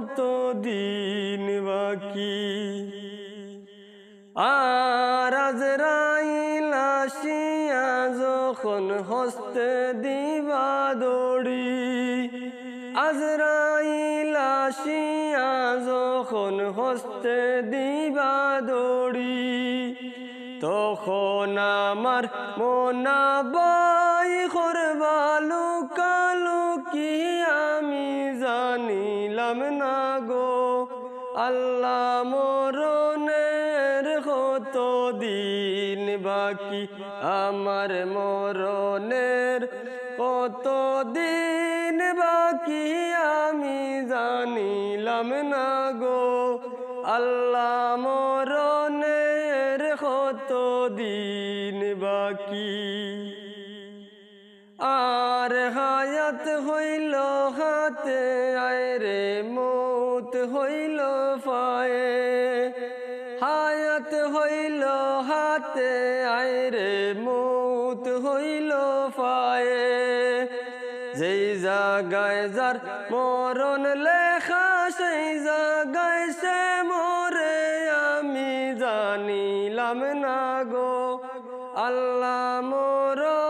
কত দিন বাকি? আর আজরাইল যখন হস্তে দিবা দড়ি, আজরাইল আসিয়া যখন হস্তে দিবা দড়ি, তখন আমার মনাবাই করবালু কালু কি আমি জানিলাম না গো। আল্লাহ মরণের কত দিন বাকি? আমার মরণের কত দিন বাকি? আমি জানিলাম না গো। আল্লাহ মরণের কত দিন বাকি? আর হায়াত হইল হাতে আয় মৌত হইল পায়ে হায়াত হইল হাতে আয় রে মৌত হইল পায়ে। যেই জাগায় যার মরণ লেখা, সেই জাগায় সে মরে, আমি জানিলাম না গো, আল্লাহ মরণের